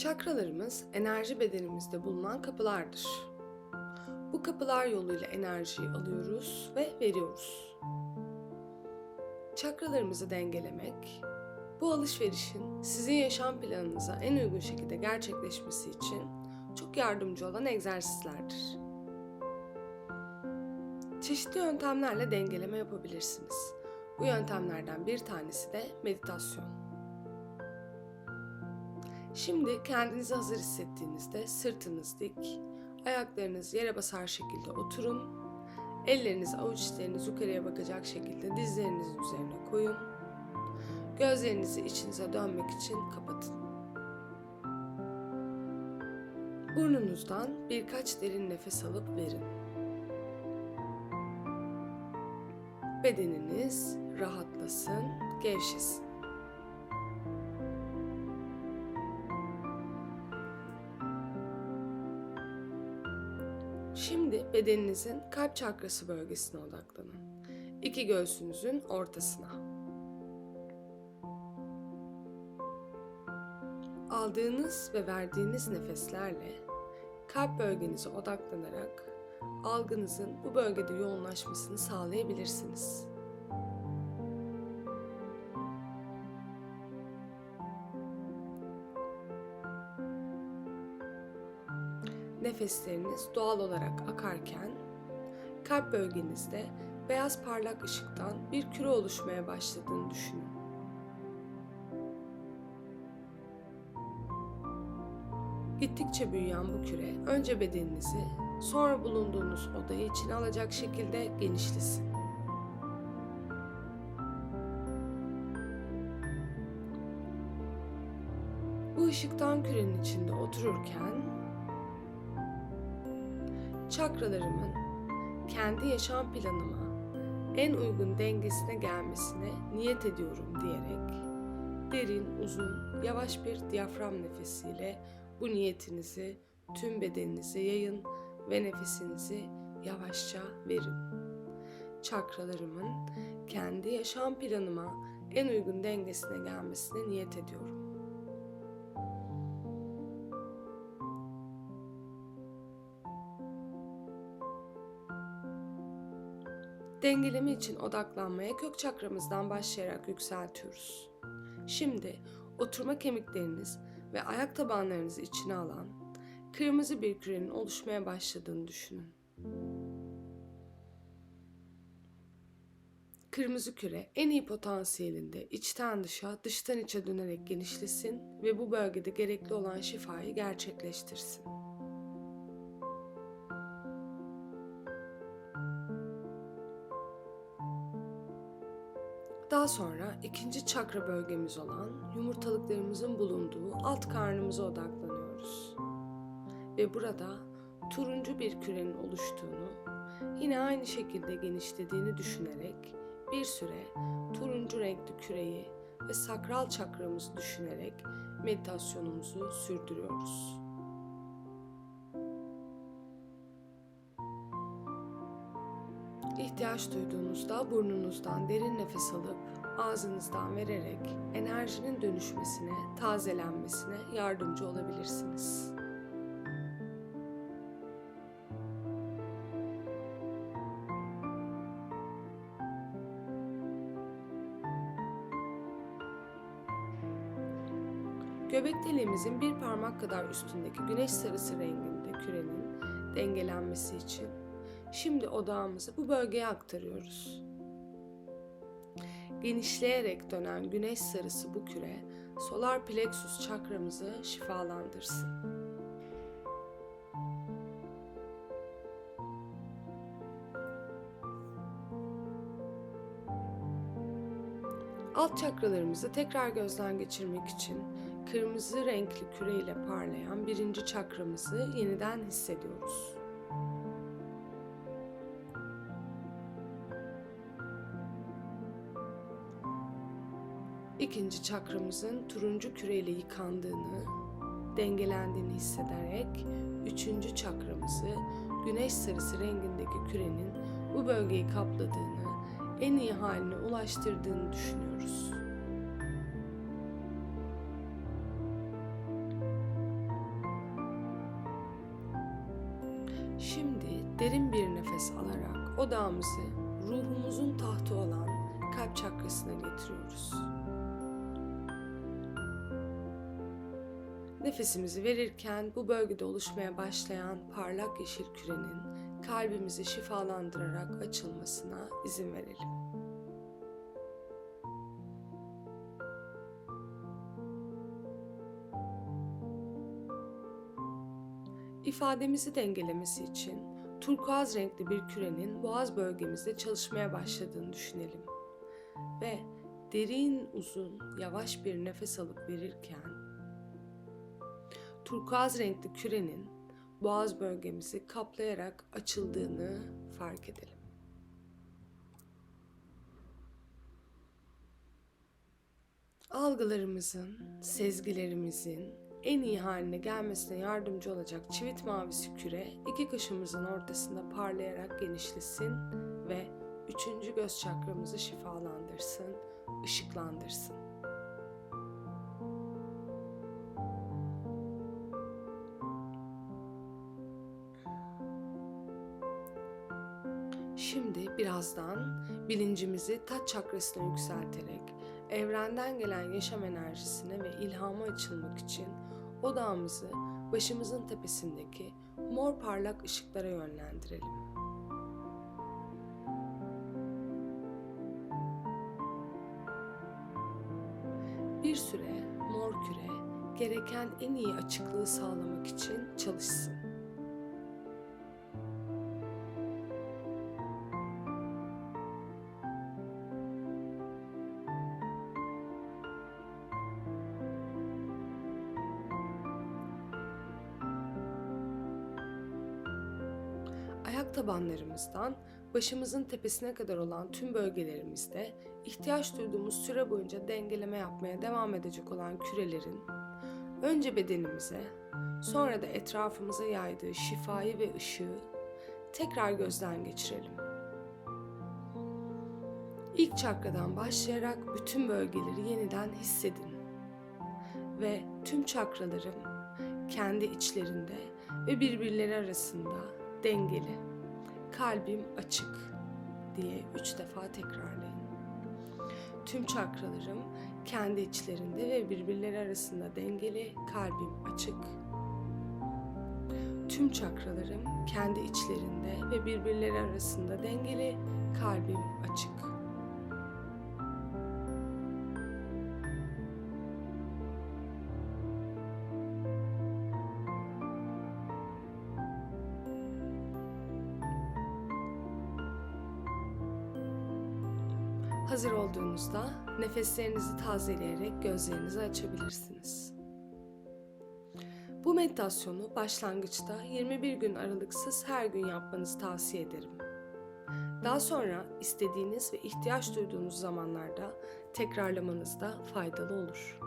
Çakralarımız enerji bedenimizde bulunan kapılardır. Bu kapılar yoluyla enerjiyi alıyoruz ve veriyoruz. Çakralarımızı dengelemek, bu alışverişin sizin yaşam planınıza en uygun şekilde gerçekleşmesi için çok yardımcı olan egzersizlerdir. Çeşitli yöntemlerle dengeleme yapabilirsiniz. Bu yöntemlerden bir tanesi de meditasyon. Şimdi kendinizi hazır hissettiğinizde sırtınız dik, ayaklarınız yere basar şekilde oturun, ellerinizi avuç içleriniz yukarıya bakacak şekilde dizlerinizin üzerine koyun, gözlerinizi içinize dönmek için kapatın. Burnunuzdan birkaç derin nefes alıp verin. Bedeniniz rahatlasın, gevşesin. Şimdi bedeninizin kalp çakrası bölgesine odaklanın. İki göğsünüzün ortasına. Aldığınız ve verdiğiniz nefeslerle kalp bölgenize odaklanarak algınızın bu bölgede yoğunlaşmasını sağlayabilirsiniz. Nefesleriniz doğal olarak akarken kalp bölgenizde beyaz parlak ışıktan bir küre oluşmaya başladığını düşünün. Gittikçe büyüyen bu küre önce bedeninizi, sonra bulunduğunuz odayı içine alacak şekilde genişlesin. Bu ışıktan kürenin içinde otururken çakralarımın kendi yaşam planıma en uygun dengesine gelmesine niyet ediyorum diyerek derin, uzun, yavaş bir diyafram nefesiyle bu niyetinizi tüm bedeninize yayın ve nefesinizi yavaşça verin. Çakralarımın kendi yaşam planıma en uygun dengesine gelmesine niyet ediyorum. Dengeleme için odaklanmaya kök çakramızdan başlayarak yükseltiyoruz. Şimdi oturma kemikleriniz ve ayak tabanlarınızı içine alan kırmızı bir kürenin oluşmaya başladığını düşünün. Kırmızı küre en iyi potansiyelinde içten dışa, dıştan içe dönerek genişlesin ve bu bölgede gerekli olan şifayı gerçekleştirsin. Daha sonra ikinci çakra bölgemiz olan yumurtalıklarımızın bulunduğu alt karnımıza odaklanıyoruz. Ve burada turuncu bir kürenin oluştuğunu, yine aynı şekilde genişlediğini düşünerek bir süre turuncu renkli küreyi ve sakral çakramızı düşünerek meditasyonumuzu sürdürüyoruz. İhtiyaç duyduğunuzda burnunuzdan derin nefes alıp ağzınızdan vererek enerjinin dönüşmesine, tazelenmesine yardımcı olabilirsiniz. Göbek deliğimizin bir parmak kadar üstündeki güneş sarısı renginde kürenin dengelenmesi için Şimdi odağımızı bu bölgeye aktarıyoruz. Genişleyerek dönen güneş sarısı bu küre solar plexus çakramızı şifalandırsın. Alt çakralarımızı tekrar gözden geçirmek için kırmızı renkli küre ile parlayan birinci çakramızı yeniden hissediyoruz. ikinci çakramızın turuncu küreyle yıkandığını, dengelendiğini hissederek üçüncü çakramızı güneş sarısı rengindeki kürenin bu bölgeyi kapladığını, en iyi haline ulaştırdığını düşünüyoruz. Şimdi derin bir nefes alarak odağımızı ruhumuzun tahtı olan kalp çakrasına getiriyoruz. Nefesimizi verirken bu bölgede oluşmaya başlayan parlak yeşil kürenin kalbimizi şifalandırarak açılmasına izin verelim. İfademizi dengelemesi için turkuaz renkli bir kürenin boğaz bölgemizde çalışmaya başladığını düşünelim. Ve derin, uzun, yavaş bir nefes alıp verirken turkuaz renkli kürenin boğaz bölgemizi kaplayarak açıldığını fark edelim. Algılarımızın, sezgilerimizin en iyi haline gelmesine yardımcı olacak çivit mavisi küre iki kaşımızın ortasında parlayarak genişlesin ve üçüncü göz çakramızı şifalandırsın, ışıklandırsın. Birazdan bilincimizi taç çakrasına yükselterek evrenden gelen yaşam enerjisine ve ilhama açılmak için odağımızı başımızın tepesindeki mor parlak ışıklara yönlendirelim. Bir süre mor küre gereken en iyi açıklığı sağlamak için çalışsın. Tabanlarımızdan başımızın tepesine kadar olan tüm bölgelerimizde ihtiyaç duyduğumuz süre boyunca dengeleme yapmaya devam edecek olan kürelerin önce bedenimize, sonra da etrafımıza yaydığı şifayı ve ışığı tekrar gözden geçirelim. İlk çakradan başlayarak bütün bölgeleri yeniden hissedin ve tüm çakraların kendi içlerinde ve birbirleri arasında dengeli, kalbim açık diye üç defa tekrarlayın. Tüm çakralarım kendi içlerinde ve birbirleri arasında dengeli, kalbim açık. Tüm çakralarım kendi içlerinde ve birbirleri arasında dengeli, kalbim açık. Hazır olduğunuzda nefeslerinizi tazeleyerek gözlerinizi açabilirsiniz. Bu meditasyonu başlangıçta 21 gün aralıksız her gün yapmanızı tavsiye ederim. Daha sonra istediğiniz ve ihtiyaç duyduğunuz zamanlarda tekrarlamanız da faydalı olur.